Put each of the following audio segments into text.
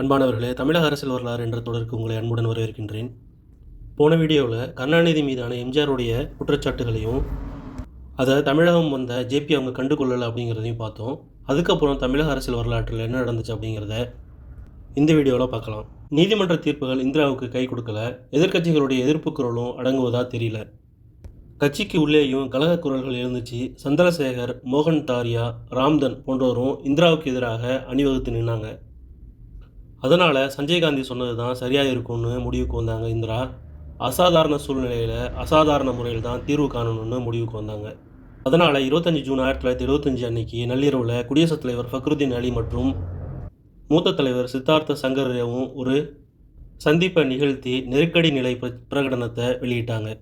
அன்பானவர்களே தமிழக அரசியல் வரலாறு என்ற தொடருக்கு உங்களை அன்புடன் வரவேற்கின்றேன். போன வீடியோவில் கருணாநிதி மீதான எம்ஜிஆருடைய குற்றச்சாட்டுகளையும் அதை தமிழகம் வந்த ஜேபி அவங்க கண்டுகொள்ளலை அப்படிங்கிறதையும் பார்த்தோம். அதுக்கப்புறம் தமிழக அரசியல் வரலாற்றில் என்ன நடந்துச்சு அப்படிங்கிறத இந்த வீடியோவில் பார்க்கலாம். நீதிமன்ற தீர்ப்புகள் இந்திராவுக்கு கை கொடுக்கல. எதிர்க்கட்சிகளுடைய எதிர்ப்பு குரலும் அடங்குவதா தெரியல. கட்சிக்கு உள்ளேயும் கழக குரல்கள் எழுந்துச்சு. சந்திரசேகர் மோகன் தாரியா ராம்தன் போன்றோரும் இந்திராவுக்கு எதிராக அணிவகுத்து நின்னாங்க. அதனால் சஞ்சய் காந்தி சொன்னது தான் சரியாக இருக்கும்னு முடிவுக்கு வந்தாங்க. இந்திரா அசாதாரண சூழ்நிலையில் அசாதாரண முறையில் தான் தீர்வு காணணும்னு முடிவுக்கு வந்தாங்க. அதனால் இருபத்தஞ்சி ஜூன் ஆயிரத்தி தொள்ளாயிரத்தி எழுபத்தஞ்சு அன்னைக்கு நள்ளிரவில் குடியரசுத் தலைவர் ஃபக்ருதீன் அலி மற்றும் மூத்த தலைவர் சித்தார்த்த சங்கரேவும் ஒரு சந்திப்பை நிகழ்த்தி நெருக்கடி நிலை பிர- பிரகடனத்தை வெளியிட்டாங்க.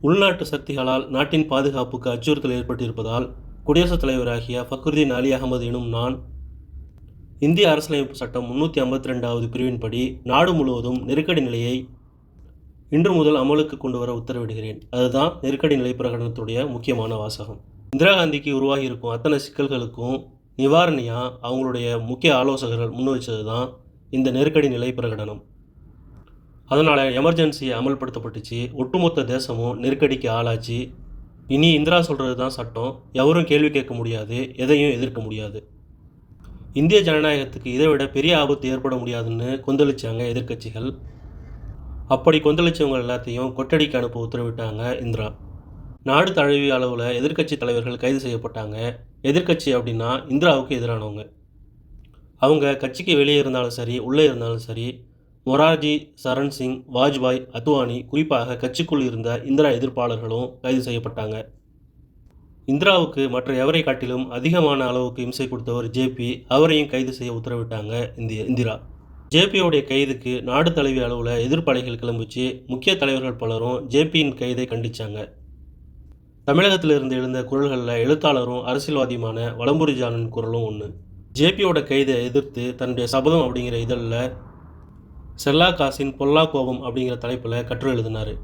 உள்நாட்டு சக்திகளால் நாட்டின் பாதுகாப்புக்கு அச்சுறுத்தல் ஏற்பட்டிருப்பதால் குடியரசுத் தலைவராகிய ஃபக்ருதீன் அலி அகமது எனும் நான் இந்திய அரசியலமைப்பு சட்டம் முன்னூற்றி ஐம்பத்தி ரெண்டாவது பிரிவின்படி நாடு முழுவதும் நெருக்கடி நிலையை இன்று முதல் அமலுக்கு கொண்டு வர உத்தரவிடுகிறேன். அதுதான் நெருக்கடி நிலை பிரகடனத்துடைய முக்கியமான வாசகம். இந்திரா காந்திக்கு உருவாகி இருக்கும் அத்தனை சிக்கல்களுக்கும் நிவாரணியாக அவங்களுடைய முக்கிய ஆலோசகர்கள் முன் வச்சது தான் இந்த நெருக்கடி நிலை பிரகடனம். அதனால் எமர்ஜென்சி அமல்படுத்தப்பட்டுச்சு. ஒட்டுமொத்த தேசமும் நெருக்கடிக்கு ஆளாச்சு. இனி இந்திரா சொல்கிறது தான் சட்டம். எவரும் கேள்வி கேட்க முடியாது. எதையும் எதிர்க்க முடியாது. இந்திய ஜனநாயகத்துக்கு இதை விட பெரிய ஆபத்து ஏற்பட முடியாதுன்னு கொந்தளிச்சாங்க எதிர்க்கட்சிகள். அப்படி கொந்தளிச்சவங்க எல்லாத்தையும் கொட்டடிக்கு அனுப்ப உத்தரவிட்டாங்க இந்திரா. நாடு தழுவிய அளவில் எதிர்க்கட்சி தலைவர்கள் கைது செய்யப்பட்டாங்க. எதிர்க்கட்சி அப்படின்னா இந்திராவுக்கு எதிரானவங்க. அவங்க கட்சிக்கு வெளியே இருந்தாலும் சரி உள்ளே இருந்தாலும் சரி மொரார்ஜி சரண் சிங் வாஜ்பாய் அத்வானி குறிப்பாக கட்சிக்குள் இருந்த இந்திரா எதிர்ப்பாளர்களும் கைது செய்யப்பட்டாங்க. இந்திராவுக்கு மற்ற எவரை காட்டிலும் அதிகமான அளவுக்கு இம்சை கொடுத்தவர் ஜேபி அவரையும் கைது செய்ய உத்தரவிட்டாங்க இந்திய இந்திரா. ஜேபியோடைய கைதுக்கு நாடு தழுவிய அளவில் எதிர்ப்படைகள் கிளம்பிச்சு முக்கிய தலைவர்கள் பலரும் ஜேபியின் கைதை கண்டிச்சாங்க. தமிழகத்தில் இருந்து எழுந்த குரல்களில் எழுத்தாளரும் அரசியல்வாதியுமான வலம்புரிஜானன் குரலும் ஒன்று ஜேபியோட கைதை எதிர்த்து தன்னுடைய சபதம் அப்படிங்கிற இதழில் செல்லா காசின் பொல்லா கோபம் அப்படிங்கிற தலைப்பில் கட்டுரை எழுதினார்.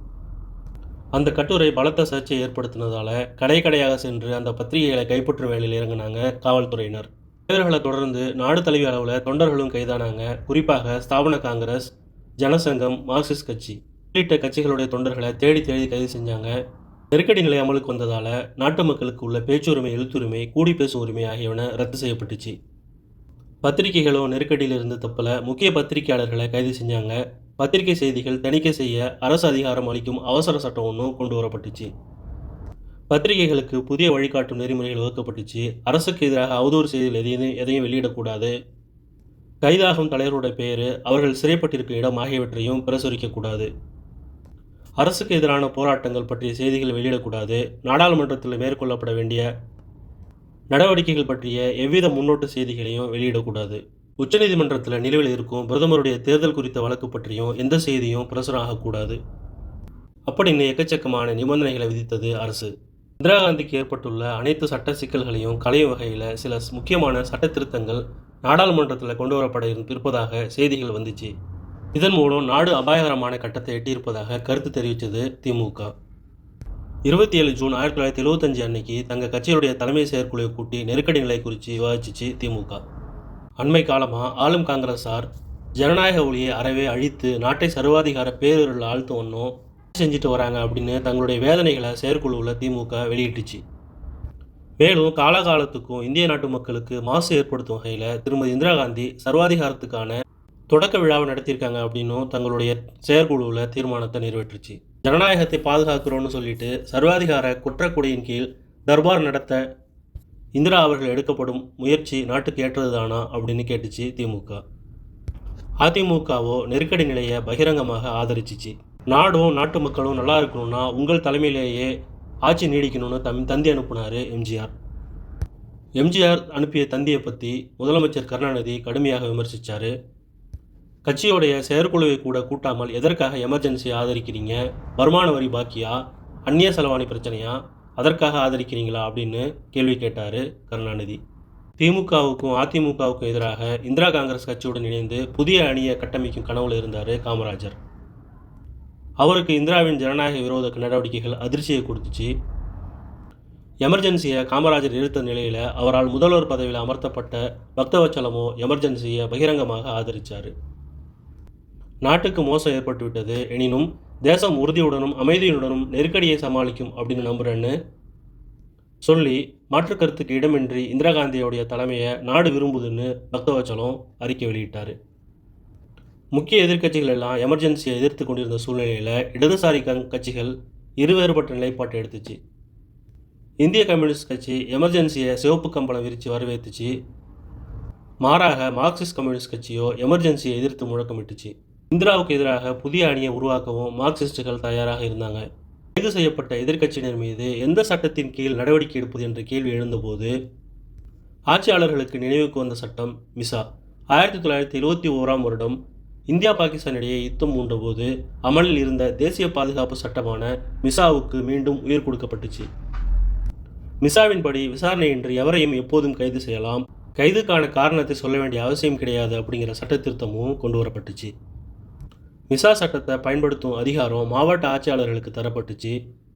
அந்த கட்டுரை பலத்த சர்ச்சையை ஏற்படுத்தினதால கடை கடையாக சென்று அந்த பத்திரிகைகளை கைப்பற்றும் வேலையில் இறங்கினாங்க காவல்துறையினர். இவர்களை தொடர்ந்து நாடு தலைவி அளவில் தொண்டர்களும் கைதானாங்க. குறிப்பாக ஸ்தாபன காங்கிரஸ் ஜனசங்கம் மார்க்சிஸ்ட் கட்சி. உள்ளிட்ட கட்சிகளுடைய தொண்டர்களை தேடி தேடி கைது செஞ்சாங்க. நெருக்கடி நிலை அமலுக்கு வந்ததால் நாட்டு மக்களுக்கு உள்ள பேச்சுரிமை எழுத்துரிமை கூடி பேசும் உரிமை ஆகியவன ரத்து செய்யப்பட்டுச்சு. பத்திரிகைகளும் நெருக்கடியில் இருந்து தப்பல முக்கிய பத்திரிகையாளர்களை கைது செஞ்சாங்க. பத்திரிகை செய்திகள் தணிக்கை செய்ய அரசு அதிகாரம் அளிக்கும் அவசர சட்டம் ஒன்றும் கொண்டு வரப்பட்டுச்சு. பத்திரிகைகளுக்கு புதிய வழிகாட்டும் நெறிமுறைகள் வகுக்கப்பட்டுச்சு அரசுக்கு எதிராக அவதூறு செய்திகள் எதையும் எதையும் வெளியிடக்கூடாது. கைதாகும் தலைவரோட பெயர் அவர்கள் சிறைப்பட்டிருக்கும் இடம் ஆகியவற்றையும் பிரசுரிக்கக்கூடாது. அரசுக்கு எதிரான போராட்டங்கள் பற்றிய செய்திகள் வெளியிடக்கூடாது. நாடாளுமன்றத்தில் மேற்கொள்ளப்பட வேண்டிய நடவடிக்கைகள் பற்றிய எவ்வித முன்னோட்டு செய்திகளையும் வெளியிடக்கூடாது. உச்சநீதிமன்றத்தில் நிலுவையில் இருக்கும் பிரதமருடைய தேர்தல் குறித்த வழக்கு பற்றியும் எந்த செய்தியும் பிரசுரம் ஆகக்கூடாது. அப்படின்னு எக்கச்சக்கமான நிபந்தனைகளை விதித்தது அரசு. இந்திரா காந்திக்கு ஏற்பட்டுள்ள அனைத்து சட்ட சிக்கல்களையும் களையும் வகையில் சில முக்கியமான சட்ட திருத்தங்கள் நாடாளுமன்றத்தில் கொண்டு வரப்பட இருப்பதாக செய்திகள் வந்துச்சு. இதன் மூலம் நாடு அபாயகரமான கட்டத்தை எட்டியிருப்பதாக கருத்து தெரிவித்தது திமுக. இருபத்தி ஏழு ஜூன் ஆயிரத்தி தொள்ளாயிரத்தி எழுபத்தஞ்சு அன்னைக்கு தங்கள் கட்சியுடைய தலைமை செயற்குழுவை கூட்டி நெருக்கடி நிலை குறித்து விவாதிச்சிச்சு திமுக. அண்மை காலமாக ஆளும் காங்கிரஸார் ஜனநாயக ஒளியை அறவே அழித்து நாட்டை சர்வாதிகார பேரூரில் ஆழ்த்து ஒன்றும் செஞ்சுட்டு வராங்க அப்படின்னு தங்களுடைய வேதனைகளை செயற்குழுவில் திமுக வெளியிட்டுச்சு. மேலும் காலகாலத்துக்கும் இந்திய நாட்டு மக்களுக்கு மாசு ஏற்படுத்தும் வகையில் திருமதி இந்திரா காந்தி சர்வாதிகாரத்துக்கான தொடக்க விழாவை நடத்தியிருக்காங்க அப்படின்னும் தங்களுடைய செயற்குழுவில் தீர்மானத்தை நிறைவேற்றுச்சு. ஜனநாயகத்தை பாதுகாக்கிறோன்னு சொல்லிட்டு சர்வாதிகார குற்றக்குடியின் கீழ் தர்பார் நடத்த இந்திரா அவர்கள் எடுக்கப்படும் முயற்சி நாட்டுக்கு ஏற்றதுதானா அப்படின்னு கேட்டுச்சு திமுக. அதிமுகவோ நெருக்கடி நிலையை பகிரங்கமாக ஆதரிச்சிச்சு. நாடும் நாட்டு மக்களும் நல்லா இருக்கணும்னா உங்கள் தலைமையிலேயே ஆட்சி நீடிக்கணும்னு தம் தந்தி அனுப்புனார் எம்ஜிஆர். எம்ஜிஆர் அனுப்பிய தந்தியை பற்றி முதலமைச்சர் கருணாநிதி கடுமையாக விமர்சித்தார் கட்சியோடைய செயற்குழுவை கூட கூட்டாமல் எதற்காக எமர்ஜென்சி ஆதரிக்கிறீங்க? வருமான வரி பாக்கியா? அந்நிய செலவாணி பிரச்சனையா? அதற்காக ஆதரிக்கிறீங்களா அப்படின்னு கேள்வி கேட்டார் கருணாநிதி. திமுகவுக்கும் அதிமுகவுக்கும் எதிராக இந்திரா காங்கிரஸ் கட்சியுடன் இணைந்து புதிய அணியை கட்டமைக்கும் கனவுல இருந்தார் காமராஜர். அவருக்கு இந்திராவின் ஜனநாயக விரோத நடவடிக்கைகள் அதிர்ச்சியை கொடுத்துச்சு. எமர்ஜென்சியை காமராஜர் எடுத்த நிலையில் அவரால் முதல்வர் பதவியில் அமர்த்தப்பட்ட பக்தவச்சலமோ எமர்ஜென்சியை பகிரங்கமாக ஆதரித்தார் நாட்டுக்கு மோசம் ஏற்பட்டுவிட்டது எனினும் தேசம் உறுதியுடனும் அமைதியுடனும் நெருக்கடியை சமாளிக்கும் அப்படின்னு நம்புகிறேன்னு சொல்லி மாற்று கருத்துக்கு இடமின்றி இந்திரா காந்தியோடைய தலைமையை நாடு விரும்புதுன்னு பக்தவச்சலம் அறிக்கை வெளியிட்டார். முக்கிய எதிர்க்கட்சிகள் எல்லாம் எமர்ஜென்சியை எதிர்த்து கொண்டிருந்த சூழ்நிலையில் இடதுசாரி கங் கட்சிகள் இருவேறுபட்ட நிலைப்பாட்டை எடுத்துச்சு. இந்திய கம்யூனிஸ்ட் கட்சி எமர்ஜென்சியை சிவப்பு கம்பளம் விரித்து வரவேற்றுச்சு மாறாக மார்க்சிஸ்ட் கம்யூனிஸ்ட் கட்சியோ எமர்ஜென்சியை எதிர்த்து முழக்கமிட்டுச்சு. இந்திராவுக்கு எதிராக புதிய அணியை உருவாக்கவும் மார்க்சிஸ்டுகள் தயாராக இருந்தாங்க. கைது செய்யப்பட்ட எதிர்க்கட்சியினர் மீது எந்த சட்டத்தின் கீழ் நடவடிக்கை எடுப்பது என்ற கேள்வி எழுந்தபோது ஆட்சியாளர்களுக்கு நினைவுக்கு வந்த சட்டம் மிசா. ஆயிரத்தி தொள்ளாயிரத்தி இருபத்தி ஓராம் வருடம் இந்தியா பாகிஸ்தான் இடையே யுத்தம் மூண்டபோது அமலில் இருந்த தேசிய பாதுகாப்பு சட்டமான மிசாவுக்கு மீண்டும் உயிர் கொடுக்கப்பட்டுச்சு. மிசாவின்படி விசாரணையின்றி எவரையும் எப்போதும் கைது செய்யலாம். கைதுக்கான காரணத்தை சொல்ல வேண்டிய அவசியம் கிடையாது அப்படிங்கிற சட்ட திருத்தமும் கொண்டு வரப்பட்டுச்சு. மிசா சட்டத்தை பயன்படுத்தும் அதிகாரம் மாவட்ட ஆட்சியாளர்களுக்கு தரப்பட்டுச்சு.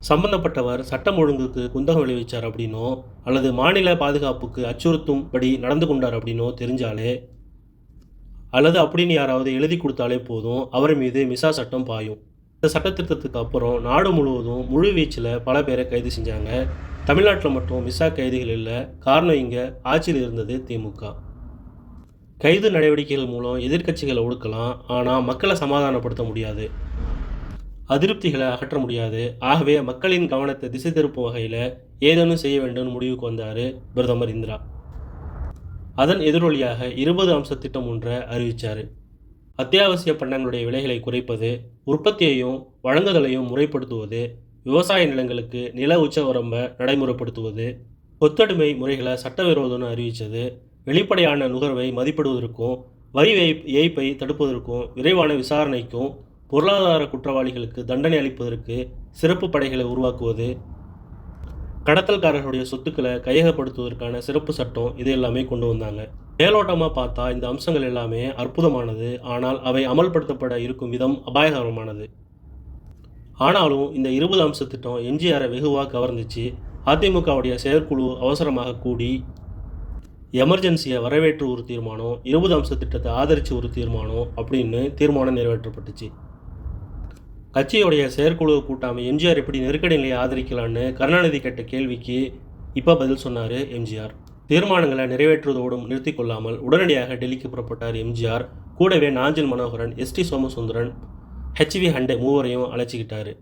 சம்பந்தப்பட்டவர் சட்டம் ஒழுங்குக்கு குந்தகம் விளைவிச்சார் அப்படின்னோ அல்லது மாநில பாதுகாப்புக்கு அச்சுறுத்தும்படி நடந்து கொண்டார் அப்படின்னோ தெரிஞ்சாலே அல்லது அப்படின்னு யாராவது எழுதி கொடுத்தாலே போதும் அவர் மீது மிசா சட்டம் பாயும். இந்த சட்ட திருத்தத்துக்கு அப்புறம் நாடு முழுவதும் முழு வீச்சில் பல பேரை கைது செஞ்சாங்க. தமிழ்நாட்டில் மட்டும் மிசா கைதிகள் இல்லை காரணம் இங்கே ஆட்சியில் இருந்தது திமுக கைது நடவடிக்கைகள் மூலம் எதிர்க்கட்சிகளை ஒடுக்கலாம் ஆனால் மக்களை சமாதானப்படுத்த முடியாது. அதிருப்திகளை அகற்ற முடியாது. ஆகவே மக்களின் கவனத்தை திசை திருப்பும் வகையில் ஏதேனும் செய்ய வேண்டும்னு முடிவுக்கு வந்தார் பிரதமர் இந்திரா. அதன் எதிரொலியாக இருபது அம்ச திட்டம் ஒன்றை அறிவித்தார் அத்தியாவசிய பண்டங்களுடைய விலைகளை குறைப்பது உற்பத்தியையும் வழங்குதலையும் முறைப்படுத்துவது விவசாய நிலங்களுக்கு நில உச்சவரம்பை நடைமுறைப்படுத்துவது கொத்தடிமை முறைகளை சட்டவிரோதம்னு அறிவித்தது வெளிப்படையான நுகர்வை மதிப்பிடுவதற்கும் வரி ஏய்ப்பை தடுப்பதற்கும் விரைவான விசாரணைக்கும் பொருளாதார குற்றவாளிகளுக்கு தண்டனை அளிப்பதற்கு சிறப்பு படைகளை உருவாக்குவது கடத்தல்காரர்களுடைய சொத்துக்களை கையகப்படுத்துவதற்கான சிறப்பு சட்டம் இது எல்லாமே கொண்டு வந்தாங்க. மேலோட்டமாக பார்த்தா இந்த அம்சங்கள் எல்லாமே அற்புதமானது ஆனால் அவை அமல்படுத்தப்பட இருக்கும் விதம் அபாயகரமானது. ஆனாலும் இந்த இருபது அம்ச திட்டம் எம்ஜிஆரை வெகுவாக கவர்ந்துச்சு. அதிமுகவுடைய செயற்குழு அவசரமாக கூடி எமர்ஜென்சியை வரவேற்று ஒரு தீர்மானம் இருபது அம்ச திட்டத்தை ஆதரித்து ஒரு தீர்மானம் அப்படின்னு தீர்மானம் நிறைவேற்றப்பட்டுச்சு. கட்சியுடைய செயற்குழு கூட்டாமை எம்ஜிஆர் எப்படி நெருக்கடி நிலையை ஆதரிக்கலான்னு கருணாநிதி கேட்ட கேள்விக்கு இப்போ பதில் சொன்னார் எம்ஜிஆர். தீர்மானங்களை நிறைவேற்றுவதோடும் நிறுத்தி கொள்ளாமல் உடனடியாக டெல்லிக்கு புறப்பட்டார் எம்ஜிஆர். கூடவே நாஞ்சில் மனோகரன் எஸ்டி சோமசுந்தரன் ஹெச்வி ஹண்டே மூவரையும் அழைச்சிக்கிட்டாரு.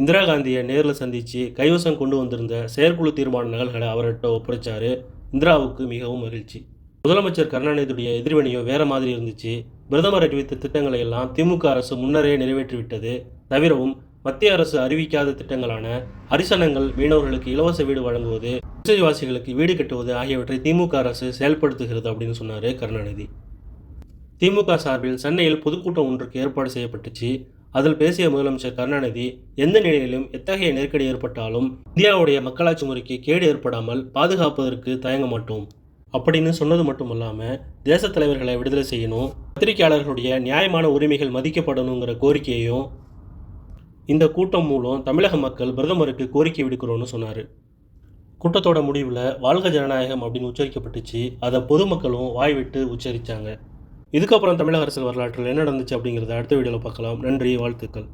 இந்திரா காந்தியை நேரில் சந்தித்து கைவசம் கொண்டு வந்திருந்த செயற்குழு தீர்மான நகல்களை அவர்கிட்ட ஒப்படைச்சார். இந்திராவுக்கு மிகவும் மகிழ்ச்சி. முதலமைச்சர் கருணாநிதியுடைய எதிர்வினையும் வேற மாதிரி இருந்துச்சு. பிரதமர் அறிவித்த திட்டங்களை எல்லாம் திமுக அரசு முன்னரே நிறைவேற்றிவிட்டது. தவிரவும் மத்திய அரசு அறிவிக்காத திட்டங்களான அரிசனங்கள் மீனவர்களுக்கு இலவச வீடு வழங்குவது குடிசைவாசிகளுக்கு வீடு கட்டுவது ஆகியவற்றை திமுக அரசு செயல்படுத்துகிறது அப்படின்னு சொன்னார் கருணாநிதி. திமுக சார்பில் சென்னையில் பொதுக்கூட்டம் ஒன்றுக்கு ஏற்பாடு செய்யப்பட்டுச்சு. அதில் பேசிய முதலமைச்சர் கருணாநிதி எந்த நிலையிலும் எத்தகைய நெருக்கடி ஏற்பட்டாலும் இந்தியாவுடைய மக்களாட்சி முறைக்கு கேடு ஏற்படாமல் பாதுகாப்பதற்கு தயங்க மாட்டோம். அப்படின்னு சொன்னது மட்டும் இல்லாமல் தேசத் தலைவர்களை விடுதலை செய்யணும் பத்திரிகையாளர்களுடைய நியாயமான உரிமைகள் மதிக்கப்படணுங்கிற கோரிக்கையையும் இந்த கூட்டம் மூலம் தமிழக மக்கள் பிரதமருக்கு கோரிக்கை விடுக்கிறோன்னு சொன்னார். கூட்டத்தோட முடிவில் வாழ்க ஜனநாயகம் அப்படின்னு உச்சரிக்கப்பட்டுச்சு. அதை பொதுமக்களும் வாய் விட்டு உச்சரித்தாங்க இதுக்கப்புறம் தமிழக அரசியல் வரலாற்றில் என்ன நடந்துச்சு அப்படிங்கிறத அடுத்த வீடியோவில் பார்க்கலாம். நன்றி வாழ்த்துக்கள்.